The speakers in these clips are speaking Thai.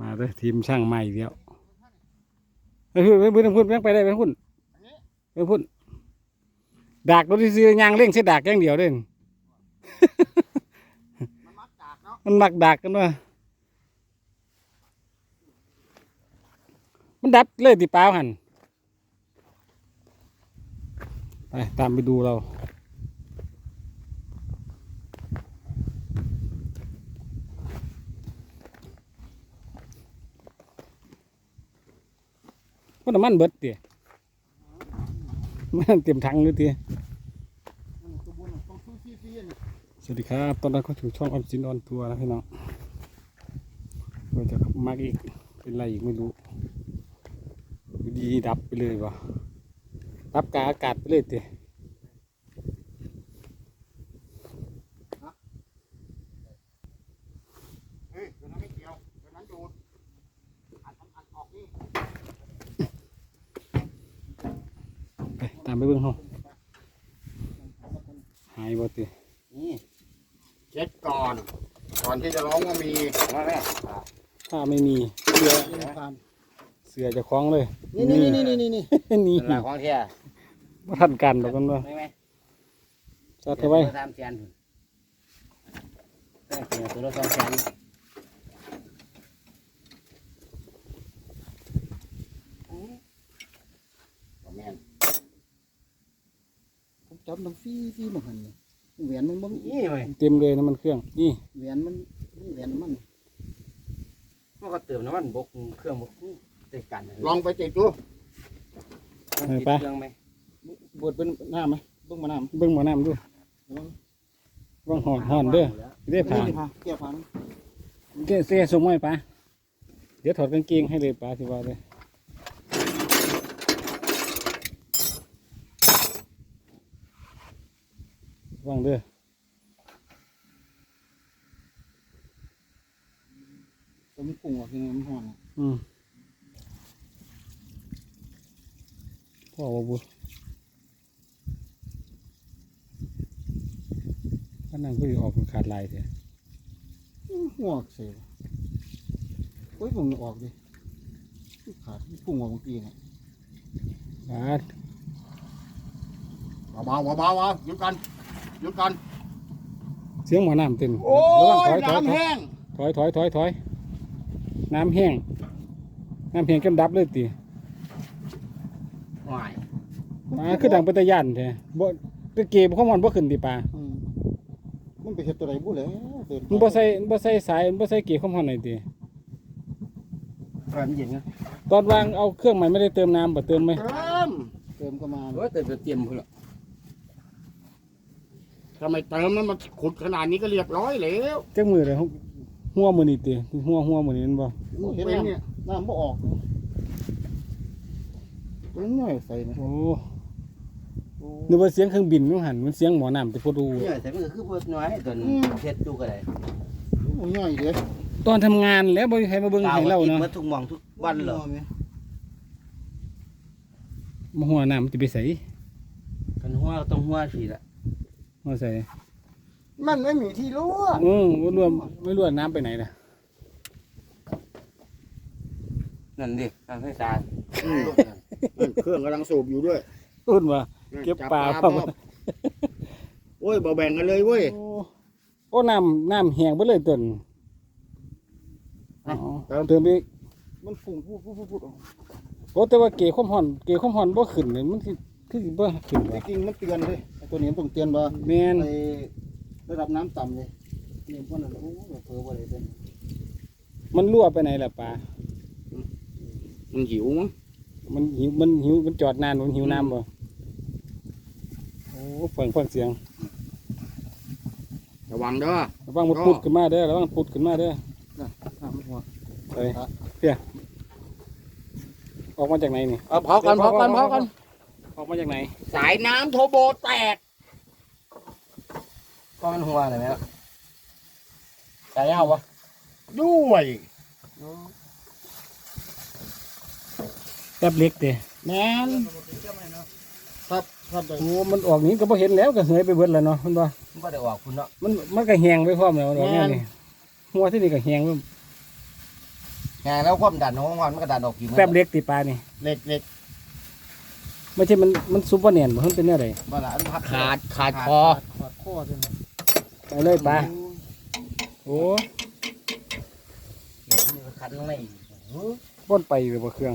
มาเลยทีมช่างใหม่อีกแล้วไปพูดไปพูดไปพูดไปได้ไปพูดไปพูดดากรถที่ซื้อยางเร่งใช้ดากอย่างเดียวเด่นมันมักจากเนาะมันมักดักกันว่ามันดับเลยติป้าหันไปตามไปดูเรา มันน้ำมันเบิดเตี๋ยมันเตรียมถังเลยเตี๋ยสวัสดีครับตอนนี้ก็ถูกช่องออมสินออนทัวร์นะพี่น้องเราจะมากอีกเป็นไรอีกไม่รู้ดีดับไปเลยวะรับกาอากาศไปเลยเตี้ย เฮ้ยตัวนั้นไม่เกี่ยวตัวนั้นดูดอัดอัดออกนี่ ไปตามไปเบิ่งห้องหายบ่เตะนี่เช็ดก่อน ก่อนที่จะร้องว่ามีมาแม่ถ้าไม่มีเสือเสือจะคล้องเลย นี่นี่นี่นี่นี่นี่นี่หลักของเที่ยบ่ทันกันดอกกันว่าไม่ไหมจัดเอาไว้ตัวสามแสนพุ่นแต่ตัวละสองแสน บ่แม่น ผม จับน้ำฟรีฟรีมาหันนี่แหวนมันบ่มีนี่เว้ยเต็มเลยน้ำมันเครื่อง นี่แหวนมันมีแหวนมันมันก็เติมน้ำมันบกเครื่องบกติดกันลองไปติดดูติดเครื่องไหมบวชเป็นน้ำไหมเบิ่งมาน้ำเบิ่งหมอน้ำดูว่างหอนหอนเด้อได้ผ่านนี่พาเกี่ยวพานะเจ๊เสียส่งไว้ปะเดี๋ยวถอดกางเกงให้เลยปะสิว่าเลย ว่างเด้อแต่มันกุ้งออกยังไงมันห่อนอะอืมพ่อว่าบุก็นั่งก็อยู่ออกมันขาดลายเถอะอื้อหัวอักเสียโอ้ยผมออกดิขาดกุ้งออกเมื่อกี้เนี่ยบาดเบาๆเบาๆเอาหยุดกัน หยุดกันเสียงหมอน้ำเต้นโอ้ระวังยถอยถอยน้ำแห้งถอยถอยถอยถอยน้ำแห้ง น้ำแห้งจนดับเลยตีหวายปลาคือดังเป็นตะย่านแท้บ่ตะเกียบข้อมันบ่ขึ้นติปลาอืมมันไปเห็ดตัวไหนบุแล้วเดินมันบ่ใส่มันบ่ใส่สายมันบ่ใส่เกียร์ข้อมันไหนติร้อนเย็นนะตอนวางเอาเครื่องใหม่ไม่ได้เติมน้ำบ่เติมไหมเติมเติมก็มาโอ้ยเติมเตรียมพุ่นละ ถ้าไม่เติมนั้นมันขุดขนาดนี้ก็เรียบร้อยแล้วจักมือเลยหัวมือนี่ติหัวหัวมือนี่มันบ่เห็นเป็นน้เนี่ยำน้ำบ่ออกมันง่ายใส่นะโอ้นึกว่าเสียงเครื่องบินมันหันมันเสียงหมอน้ำแต่พอดูเนี่ยแต่มันก็คือพวกน้อยตอนเฮ็ดดูก็ได้โอ้ยง่ายเลยตอนทำงานแล้วบ่มีใครมาเบิ่งให้เราเนาะมื่อทุกมองทุกวันเหรอมาหัวน้ำมันสิไปใส่กันหัวต้องหัวสิละ มาใส่มันไม่มีที่รั่วอือบ่รวมไม่รวมน้ำไปไหนล่ะนั่นดิทางไฟฟ้าอืมนั่นเครื่องกำลังสูบอยู่ด้วยอุ่นว่าเก็บปลาจับโอ้ยบ่แบ่งกันเลยเว้ยโอ้โอ้น้ำน้ำแห้งไปเลยต้นอ๋อเติมอีกมันฝุ่งพูดพูดพูดพูดออกโอ้แต่ว่าเกยความห่อน เกยความห่อนบ่ขึ้นเลยมันคือคือสิบ่ขึ้นจว่ะริงๆมันเตือนเลยไอ้ ตัวนี้มันต้องเตือนว่าแม่น ไอ้ระดับน้ำต่ำเลยนี่พวกนั้นโอ้ยเผลอบ่ได้เป็นมันรั่วไปไหนล่ะปลามันหิวมั้งมันหิวมันหิวมันจอดนานมันหิวน้ำบ่โอ้ฟังฟังเสียงระวังเด้อ ระวังมันปุดขึ้นมาเด้อระวังปุดขึ้นมาเด้อน้ำหัวไปเพียออกมาจากไหนนี่เอาเผากันเผากันเผากัน ออกมาจากไหน สายน้ำโทโบแตก ก็มันหัวเลยไหมล่ะใจยาววะด้วยแป๊บเล็กเด้แม่นครับครับโอ้มันออกนี้ก็บ่เห็นแล้วก็เหยไปเบิดแล้วเนาะมันบ่มันก็ได้ออกคุณเนาะมันมันก็แห้งไปพร้อมแล้วดอกแนวนี้หัวที่นี่ก็แห้งไปแง่แล้วความดันของมันมันก็ดันออกกี่แป๊บเล็กตีปลานี่เล็กเล็กไม่ใช่มันมันซุปเปอร์เนียนบ่มันเป็นอะไรบ้าละอันพักขาดขาดคอขาดข้อจังเล ยไปเลยปลาโอ้คันลงในอีกป้นไปเลยบ่เครื่อง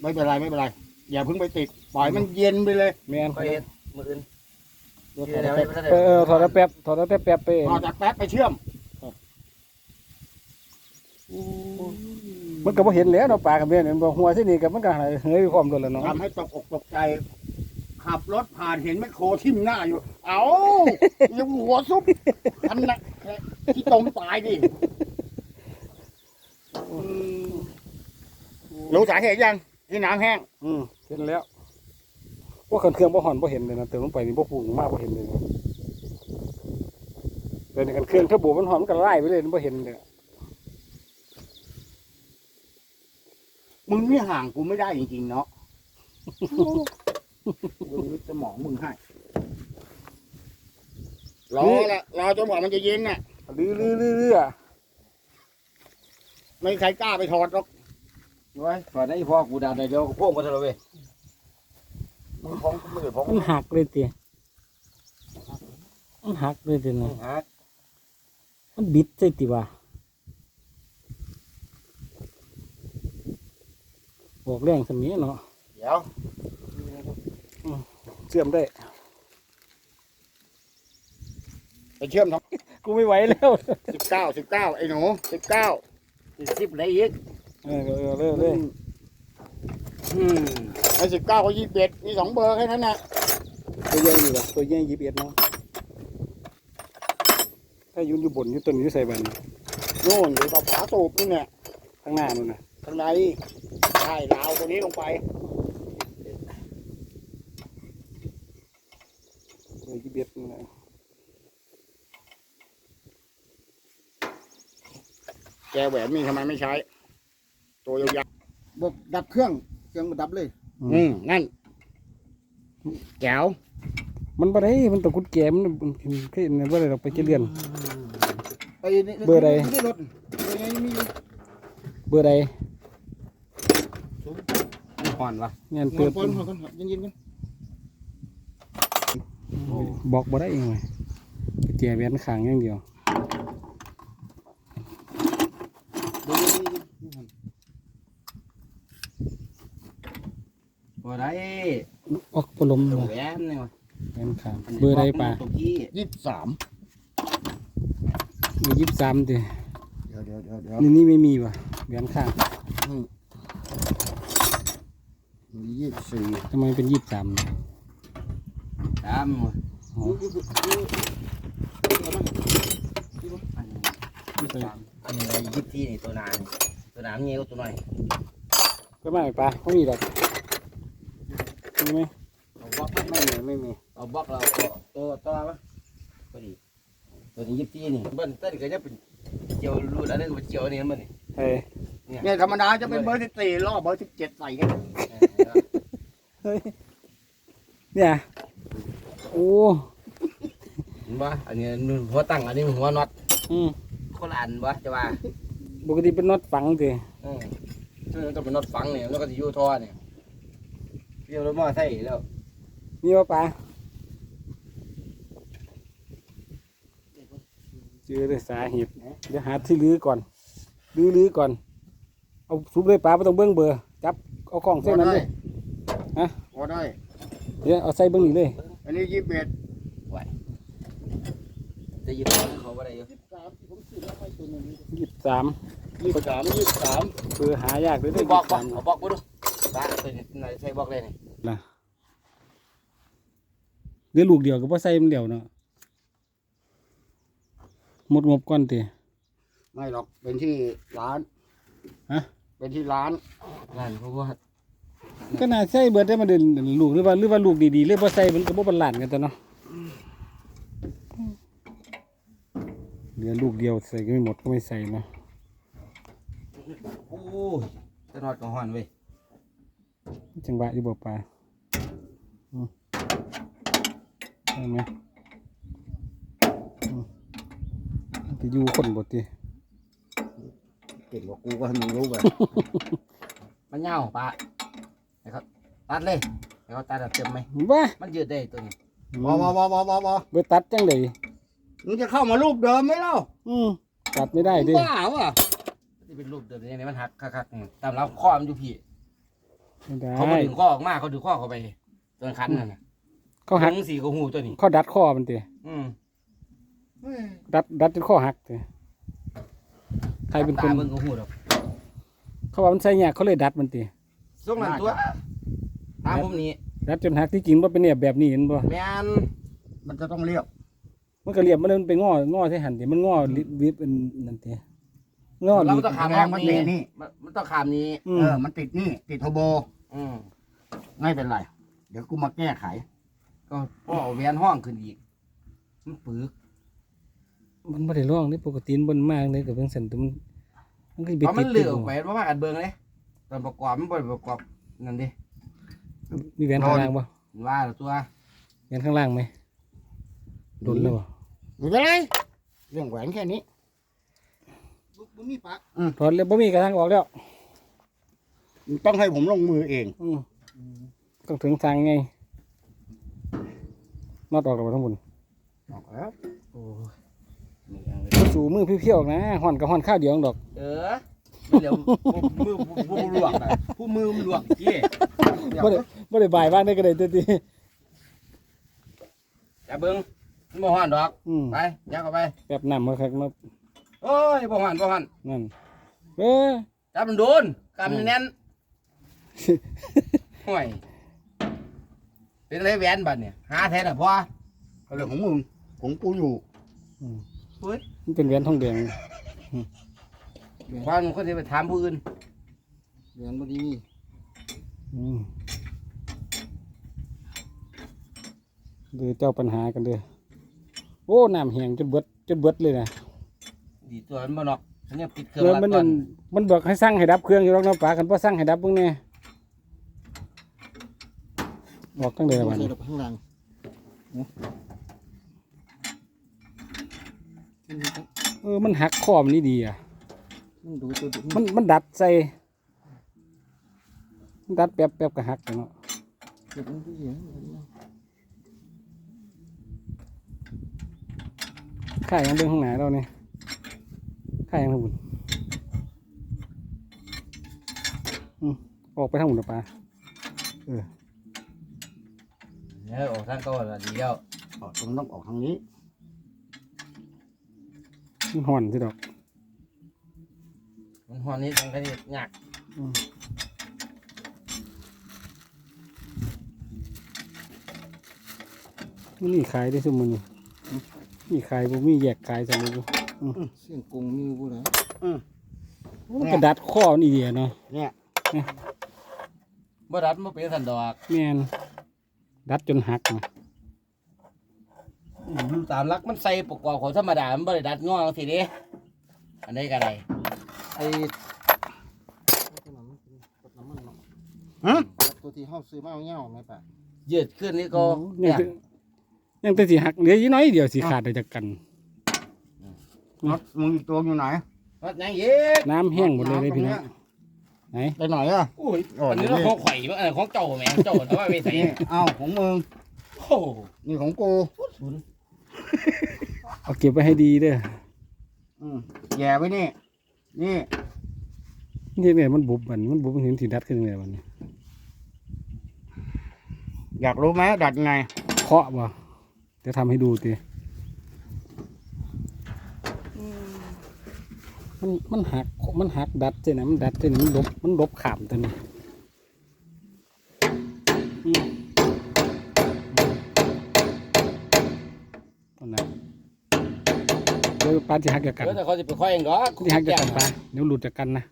ไม่เป็นไรไม่เป็นไร อย่าเพิ่งไปติด ปล่อยมันเย็นไปเลยแม่นก็เฮ็ดมื้ออื่นเดี๋ยวถอดแล้วแป๊บเออเออถอดแล้วแป๊บถอดแล้วแป๊บแป๊บไปพอจากแป๊บไปเชื่อมมันก็บ่เห็นแล้วเนาะปลากับแม่นบ่หัวที่นี่ก็มันก็เฮ้ยความโดนแล้วเนาะทำให้ตกอกตกใจ ขับรถผ่านเห็นแมคโครทิ่มหน้าอยู่ เอายังหัวซุปทันนะที่ตรงตายดิรู้สาเหตุยังที่น้ำแห้ง อืมเห็นแล้วว่าเครื่องบ่ห่อนบ่เห็นเลยนะเติมลงไปนี่บ่ปรุงมากบ่เห็นเลยนะแต่ในกันเครื่องถ้าบวมันหอมมันก็ไล่ไปเลยมันบ่เห็นเลยมึงนี่ห่างกูไม่ได้จริงๆเนาะ กูรู้สมองมึงให้รอละรอจนกว่ามันจะเย็นน่ะลื้อลื้อลื้อลื้ออะไม่มีใครกล้าไปถอดหรอกไว้ก่อนได้พ่อกูดันได้เดียวโค้งก็เท่าเว้ยมึงของมือของมันหักเลยติมันหักเลยตินะฮะมันบิดใส่ติว่าบอกแรงสมีเนาะเดี๋ยว เชื่อมได้ไปเชื่อมทั้งกูไม่ไหวแล้วสิบเก้าสิบเก้าไอ้หนูสิบเก้าสิบได้อีกเออเออเร็วเลยอืมไอ้สิบเก้าก็ยี่สิบเอ็ดมีสองเบอร์แค่นั้นน่ะตัวใหญ่อยู่ละตัวใหญ่ยี่สิบเอ็ดเนาะถ้าอยืนอยู่บนอยู่ต้นอยู่ใส่บันโน่นเดี๋ยวกับฝาสูบนี่เนี่ยข้างหน้านู่นน่ะข้างในใช่ราวตัวนี้ลงไป ตัวยี่สิบเอ็ดนั่นน่ะ แกแหวนมีทำไมไม่ใช้ ตัวยาวบอกดับเครื่อง เครื่องมันดับเลยๆอืมนั่นแก้วมันบ่ได้มันตะกุดแกมันมันเคยเนี่ยบ่ได้เราไปเจริญไปในเบอร์ใดในรถเบอร์ไหนมีอยู่เบอร์ใดห่อนวะเงี้ยนเติอนบก่อนนอนก่อนเย็นๆกันบอกบ่ได้เองเลยไปแจแหวนข้างอย่างเดียว เดี๋ยวเย็น บ่ได้ออกปลมตรเนาะงแหวนนี่วะแหวนข้างเบอร์ใดป่ะตรงที่ยี่สิบสามมียี่สิบสามติเดี๋ยวเดี๋ยวเดี๋ยวเดี๋ยวนี่นี่ไม่มีว่ะแหวนข้างมียี่สิบสี่ทำไมเป็นยี่สิบสามตามวะอ๋ออันนี้อันนี้ยิบที่นี่ตัวนานตัวนานเงี้ยวตัวน้อยก็ไม่ป่ะไม่มีดอก มีไหมเอาบล็อกไม่มีไม่มีเอาบล็อกเราเอาตัวตัวปะพอดีตัวนี้ยิบที่นี่เบิ้ลเต้นก็จะเป็นเจียวรูดอะไรก็เป็นเจียวนี่มันนี่เฮ้ยเนี่ยธรรมดาจะเป็นเบอร์สิบสี่รอบเบอร์สิบเจ็ดใส่กันเฮ้ยเนี่ยโอ้เห็นปะอันนี้หัวตั้งอันนี้หัวน็อตอืมคนละอันปะจะว่าปกติเป็นน็อตฝังสิอืมซึ่งมันก็เป็นน็อตฝังเนี่ยแล้วก็จะอยู่ท่อเนี่ย เรียบร้อยมาใส่แล้วมีว่าป่ะเจอเลยสาเหตุเดี๋ยวหาที่ลื้อก่อนลื้อลื้อก่อน เอาซุปเลยป่าไม่ต้องเบิ้งเบอร์จับเอากล่องเส้นนั้นเลยฮะพอได้ เดี๋ยวเอาใส่เบิ้งนี่เลย อันนี้ยี่สิบเอ็ดจะยิบเขาว่าอะไรอยู่ยี่สิบสามที่ผมซื้อแล้วไปตัวหนึงยี่สิบสามยี่สิบสามยี่สิบสามเบอร์หายากเลยนี่บอกบอกเอาบอกมาดู ตาเป็นใส่บอกเลยนี่นะเดี๋ยวลูกเดียวก็พอใส่มันเดียวเนาะหมดงบก่อนตีไม่หรอกเป็นที่ร้านฮะเป็นที่ร้านนั่นเพราะว่าก็น่าใส่เบิดได้มาเดินลูกหรือว่าหรือว่าลูกดีๆเลยพอใส่มันก็บ่บรรลานกันแต่เนาะเหลือลูกเดียวใส่ก็ไม่หมดก็ไม่ใส่นะโอ้ยจะนอดกับห่อนเว้ย จังหวะอยู่บ่ปลาอืมใช่ไหมอืมจะอยู่คนบ่ติเก่งกว่ากูก็ให้มึงรู้ไปมันเงาปะนะครับตัดเลยแล้วตัดแบบเต็มไหมบ้ามันยืดได้ตัวนี้บอบอบอบอบอบอไปตัดจังไดมึงจะเข้ามารูปเดิมไหมเล่าอืมตัดไม่ได้ดิบ้าวะที่เป็นรูปเดิมนี้เนี่ยมันหักคักๆนี่ตามแล้วข้อมันอยู่พี่ ไม่ได้เขาบ่ดึงข้อออกมาเขาดึงข้อเข้าไปตัวคันนั่นน่ะเขาหักทั้งสีกับหูตัวนี้ เขาดัดข้อมันติอืมดัดดัดจนข้อหักติใครเป็นคนตาเบิ่งกับหูดอกเขาว่ามันใส่ยากเขาเลยดัดมันติส่งนั้นตัวตามผมนี้ดัดจนหักที่จริงว่าเป็นเนี่ยแบบนี้เห็นบ่แม่นมันจะต้องเรียบมันก็เรียบมันเลยมันไปงองอใส่หันติมันงอลิวิบเป็นนั่นติ งอเราลิต้องขามแรห้องงมันนี้ติดนี่มันมันต้องขามนี้ อืเอมอมันติดนี่ ติดโทโบอืมไม่เป็นไร เดี๋ยวกูมาแก้ไข ก็พ่อเอาแหวนห้องขึ้นอีก มันปึกมันบ่ได้ร้องนี่ปกติมันบ่มากเลยกับเบิ่งสั่นแต่มันมันก็สิไปเพราะมัตินดเหลืติอดออกไปเพราะว่าอัดเบิ่งเลยตอนประกอบมันบ่ได้ประกอบนั่นดิมีแหวนข้างล่างบ่ว่าแล้วตัวแหวนข้างล่างไหมโดนแล้วบ่อยู่ได้เลยเรื่องแหวนแค่นี้ บ่มีปะถอดแล้วบ่มีกระทั่งออกแล้วมึงต้องให้ผมลงมือเอง อืมต้องถึงทางไงนอดออกแล้วบ่ทั้งหมดออกแล้วโอ้ยนี่ยังเลยบ่สู่มือเพี้ยวๆนะห่อนกับห่อนข้าวเดียวดอก เออมันเดี๋ยวมือผู้ลวกอะผู้มือมันลวกกี้บ่ได้บ่ได้บ่ายบ้านได้ก็ได้ตัวติอย่าเบิ่งมันบ่ฮ้อนดอกอืมไปยักเข้าไปแป๊บน้ำมาคักมา โอ้ยบ่ฮ้อนบ่ฮ้อนนั่นเออจับมันโดนกำแน่นห่วยเป็นไรแหวนบัดเนี่ยหาแท้น่ะพ่อเรื่องของมึงของกูอยู่เฮ้ยมันเป็นแหวนทองแดงพ่อมันคนที่ไปถามผู้อื่นเหรียญบ่ดีอืมเดี๋ยวเจ้าปัญหากันเด้อโอ้น้ำแห้งจนเบิดจนเบิดเลยนะ ดีตัวมันบ่นอกฉันยังปิดเครื่องแล้วรัดมันก่อนมันบอกให้สั่งให้ดับเครื่องอยู่หรอกเนาะปลากันพอสั่งให้ดับเบิ่งแน่บอกตั้งแต่บ่วันใส่นี้ดอกข้างล่างโอ้มันดูเออมันหักคอมันนี่ดีอะ มันดูตัวดูมันมันดัดใส่มันดัดแป๊บแป๊บก็หักเลยเนาะเก็บมันดูเสียงข่ายยังเบิ่งข้างหน้าเราเนี่ย ข่ายยังทางบุญอืมออกไปทางบุญปลาเนี่ยออกทางเก่าแล้วดีแล้วอ๋อมันต้องออกทางนี้มันห่อนสิดอก มันฮ้อนนี่ต้องได้ยากมันมีขายได้สมมุนนี่มีขายบ่มีแยกขายสมมุนบ่ เสียงกงมีบ่ล่ะมันกระดัดข้อมันอีเดียเนาะเนี่ยบ่รัดบ่เป็นสันดอกแม่นดัดจนหักนะดูตามลักมันใส่ประกอบของธรรมดา มันบ่ได้ดัดงอจังซี่เด้อันใดก็ได้ไอ้ตัวนั้นมันเป็นกดน้ำมันเนาะฮะตัวที่เฮาซื้อมาเอาเงี้ยวไหมปะยืดขึ้นนี่ก็ยัเนี่งยแต่ยังแต่สิหักเหลืออีน้อยเดียวสิขาดได้จากกัน รถมึงอีกตัวอยู่ไหนวัดยังอีกน้ำแห้งหมดเลยเลยพี่น้องไหนไปไหนอะอุ้ยโอ้ยอันนี้เราของข่อยมั้งอันนี้ของเจ้าแหม่เจ้าเอาไว้ไปใส่นี่เอาของมึงโอ้โหนี่ของกูศูนย์เอาเก็บไว้ให้ดีเด้ออืมแย่ไว้นี่ นี่ นี่เนี่ยมันบุบมันมันบุบมันเห็นสิดัดขึ้นยังไงวันนี้อยากรู้ไหมดัดไงเคาะบ่เดี๋ยวทำให้ดูติ มันมันหักมันหักดัดใช่ไหมมันดัดใช่ไหมมันลบมันลบขามตัวนี้อืมนั่นนะเดี๋ยวปลาที่หักจากกันเดี๋ยวแต่เขาจะไปค่อยเองดอกที่หักจากกันปลาเดี๋ยวหลุดจากกันนะ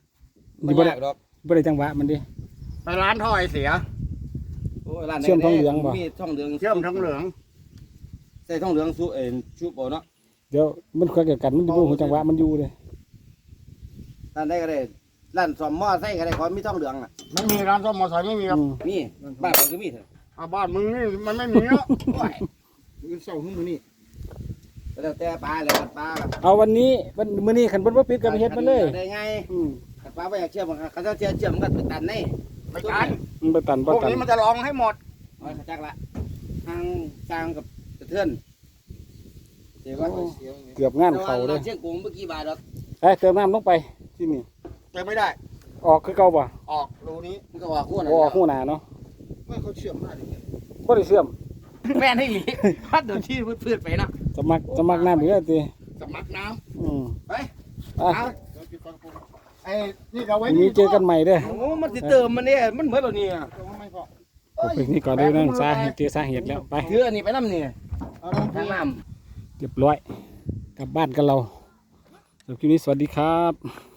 ไม่นี่บ่ได้ยากดอกบ่ได้จังหวะมันดิไปร้านท่อไอเสียโอ้ยร้านไหนเชื่อมทองเหลืองบ่มีทองเหลืองเชื่อมทั้งเหลืองใส่ทองเหลืองสู้เอ็นชุบเอาเนาะเดี๋ยวมันคักจากกันมันอยู่หัวจังหวะมันอยู่เลย ร้านใดก็ได้ร้านซ่อมมอไซค์ก็ได้ขอมีทองเหลืองอะไม่มีร้านซ่อมมอเตอร์ไซค์ไม่มีครับอืมมีบ้านผมก็มีเถอะอะบ้านมึงนี่มันไม่มีแล้วโอ้ยมื้อเช้าขึ้นมื้อนี้ไปแล้วแต่ปลาแล้วปลาเอาวันนี้วันมื้อนี้คันเพิ่นบ่ปิดก็ไปเฮ็ดมันเลยได้ไงอืมปลาไม่อยากเชื่อมันเขาจะเชื่อเชื่อมันก็ไปตันนี่ไม่กันมันบ่ตันพบ่วกตันนี้มันจะลองให้หมดโอ้ยเขาจักละทางสร้างกับกระเทือนเดี๋ยวว่าเกือบงานเข้าเด้เราอเชื่อกูเมื่อกี้บาทหรอกไปเติมน้ำลงไป ที่นี่เจอไม่ได้ ออกคือเก่าบ่ออกรูนี้มันก็ว่าคู่น่ะบ่ออกหูหน้าเนาะไม่เขาเชื่อมได้ดิบ่ได้เสื่อมแม่นให้หลีพัดเดี๋ยวที่พืชไปนะสมัครสมัครน้ำอีกแล้วติสมัครน้อืมำไปอะเอาเดี๋ยวปิดฟังกูไอ้นี่ก็ไว้วันนี้เจอกันใหม่เด้อ โอ้มันสิเติมมันเนี่ยมันเหมือนเราเนี่ยไม่พอเอาไปนี่ก่อนเด้อนั่งสาเหตุเจอสาเหตุแล้วไป เถื่อนี่ไปน้ำเนี่ยเอาลงทางน้เรียบร้อย กลับบ้านกันเราสำหรับคลิปนี้สวัสดีครับ